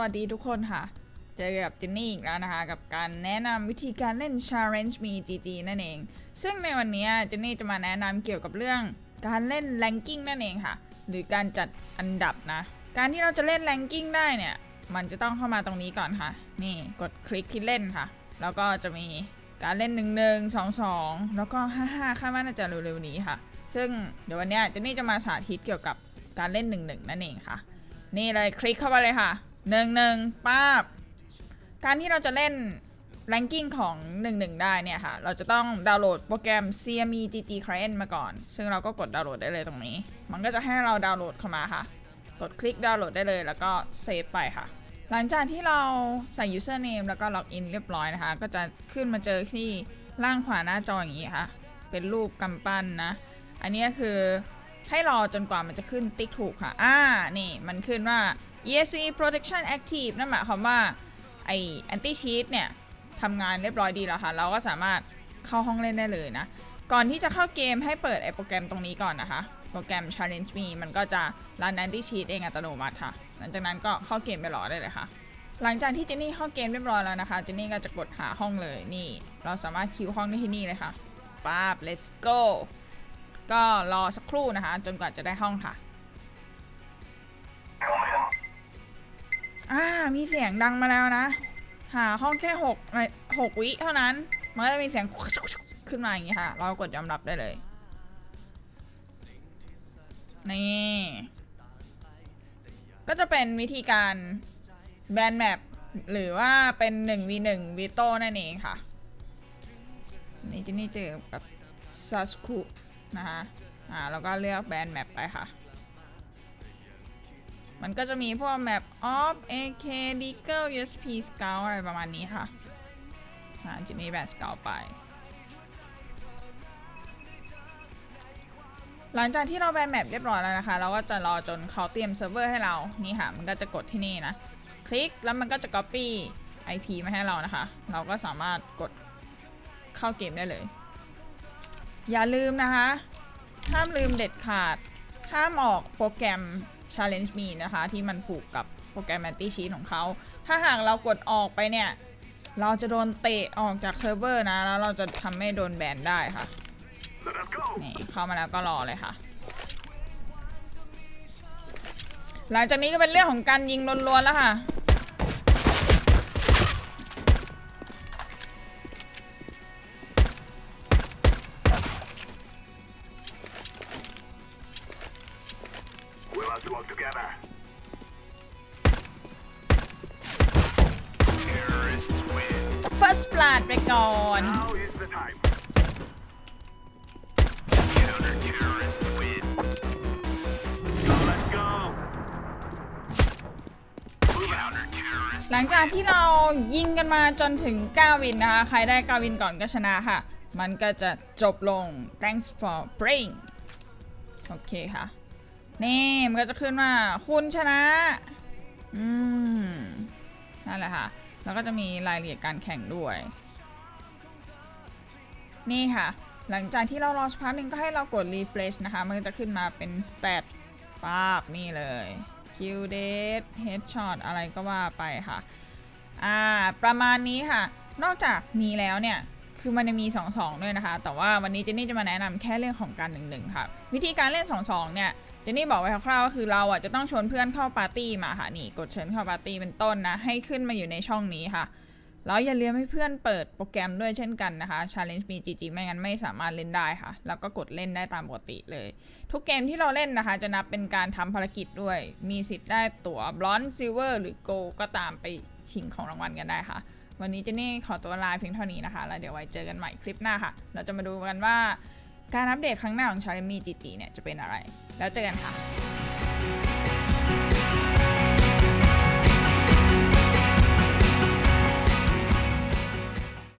วัสดีทุกคนค่ะ เจอกับเจนนี่อีกแล้วนะคะ กับการแนะนำวิธีการเล่น Challenge Me GG นั่นเอง ซึ่งในวันนี้เจนนี่จะมาแนะนำเกี่ยวกับเรื่องการเล่น Ranking นั่นเองค่ะ หรือการจัดอันดับนะ การที่เราจะเล่น Ranking ได้เนี่ย มันจะต้องเข้ามาตรงนี้ก่อนค่ะ นี่กดคลิกที่เล่นค่ะ แล้วก็จะมีการเล่น 1 1 2 2 แล้วก็ 55คาดว่าน่าจะเร็วๆนี้ค่ะ ซึ่งเดี๋ยววันนี้ยเจนนี่จะมาสาธิตเกี่ยวกับการเล่น 1 1 นั่นเองค่ะ นี่เลยคลิกเข้าไปเลยค่ะ หนึ่งหนึ่งป้าบ การที่เราจะเล่น ranking ของ 11 ได้เนี่ยค่ะ เราจะต้องดาวน์โหลดโปรแกรม CME GG Client มาก่อน ซึ่งเราก็กดดาวน์โหลดได้เลยตรงนี้ มันก็จะให้เราดาวน์โหลดเข้ามาค่ะ กดคลิกดาวน์โหลดได้เลย แล้วก็เซฟไปค่ะ หลังจากที่เราใส่ username แล้วก็ล็อกอินเรียบร้อยนะคะ ก็จะขึ้นมาเจอที่ล่างขวาหน้าจออย่างนี้ค่ะ เป็นรูปกำปั้นนะ อันนี้คือ ให้รอจนกว่ามันจะขึ้นติ๊กถูกค่ะ อ่า นี่มันขึ้นว่า ESC protection active นั่นหมายความว่าไอ anti cheat เนี่ยทำงานเรียบร้อยดีแล้วค่ะ เราก็สามารถเข้าห้องเล่นได้เลยนะ ก่อนที่จะเข้าเกมให้เปิดไอโปรแกรมตรงนี้ก่อนนะคะ โปรแกรม challenge me มันก็จะรัน anti cheat เองอัตโนมัติค่ะ หลังจากนั้นก็เข้าเกมไปรอได้เลยค่ะ หลังจากที่เจนนี่เข้าเกมเรียบร้อยแล้วนะคะ เจนนี่ก็จะกดหาห้องเลย นี่ เราสามารถคิวห้องได้ที่นี่เลยค่ะป๊าบ let's go ก็รอสักครู่นะคะ จนกว่าจะได้ห้องค่ะ อ่า มีเสียงดังมาแล้วนะ หาห้องแค่หกหกวิเท่านั้น มันก็จะมีเสียงขึ้นมาอย่างนี้ค่ะ เรากดยอมรับได้เลย นี่ ก็จะเป็นวิธีการแบนแมปหรือว่าเป็น 1v1 วีโต้นั่นเองค่ะ นี่จะนี่เจอกับซัสคุ นะคะอ่าแล้วก็เลือกแบนแมปไปค่ะ มันก็จะมีพวกแมป off AK Deagle USP Scout อะไรประมาณนี้ค่ะอ่าจินี่แบน Scout ไป หลังจากที่เราแบนแมปเรียบร้อยแล้วนะคะ เราก็จะรอจนเขาเตรียมเซิร์ฟเวอร์ให้เรา นี่ค่ะ มันก็จะกดที่นี่นะ คลิกแล้วมันก็จะ copy IP มาให้เรานะคะ เราก็สามารถกดเข้าเกมได้เลย อย่าลืมนะคะ ห้ามลืมเด็ดขาด ห้ามออกโปรแกรม Challenge Me นะคะ ที่มันผูกกับโปรแกรม Anti Cheat ของเขา ถ้าหากเรากดออกไปเนี่ย เราจะโดนเตะออกจากเซิร์ฟเวอร์นะ แล้วเราจะทำให้โดนแบนได้ค่ะ นี่ เข้ามาแล้วก็รอเลยค่ะ หลังจากนี้ก็เป็นเรื่องของการยิงล้วนๆแล้วค่ะ together. Terrorists win. First Blood ไปก่อน Now is the time. Counter terrorists win. Let's go. Counter terrorists. หลังจากที่เรายิงกันมาจนถึง9วินนะคะ ใครได้9วินก่อนก็ชนะค่ะ มันก็จะจบลง thanks for playing โอเคค่ะ นี่มันก็จะขึ้นว่าคุณชนะ อืม นั่นแหละค่ะ แล้วก็จะมีรายละเอียดการแข่งด้วย นี่ค่ะ หลังจากที่เรารอสักพักหนึ่งก็ให้เรากด refresh นะคะ มันก็จะขึ้นมาเป็น stat ปาบนี่เลย kill death headshot อะไรก็ว่าไปค่ะ อ่า ประมาณนี้ค่ะ นอกจากนี้แล้วเนี่ยคือมันจะมี 2-2 ด้วยนะคะ แต่ว่าวันนี้เจนนี่จะมาแนะนำแค่เรื่องของการ 1-1 ค่ะ วิธีการเล่น 2-2 เนี่ย จนนี่บอกไว้คร่าวๆก็คือเราอะจะต้องชวนเพื่อนเข้าปาร์ตี้มาค่ะนี่กดเชิญเข้าปาร์ตี้เป็นต้นนะ ให้ขึ้นมาอยู่ในช่องนี้ค่ะแล้วอย่าลืมให้เพื่อนเปิดโปรแกรมด้วยเช่นกันนะคะ Challenge Me GG ไม่งั้นไม่สามารถเล่นได้ค่ะ แล้วก็กดเล่นได้ตามปกติเลย ทุกเกมที่เราเล่นนะคะ จะนับเป็นการทำภารกิจด้วย มีสิทธิ์ได้ตั๋วบลอนซ์ซิลเวอร์หรือโกก็ตามไปชิงของรางวัลกันได้ค่ะ วันนี้เจนนี่ขอตัวลาเพียงเท่านี้นะคะ แล้วเดี๋ยวไว้เจอกันใหม่คลิปหน้าค่ะ เราจะมาดูกันว่า การอัปเดตครั้งหน้าของชาเลมี่จีจีเนี่ยจะเป็นอะไร แล้วเจอกันค่ะ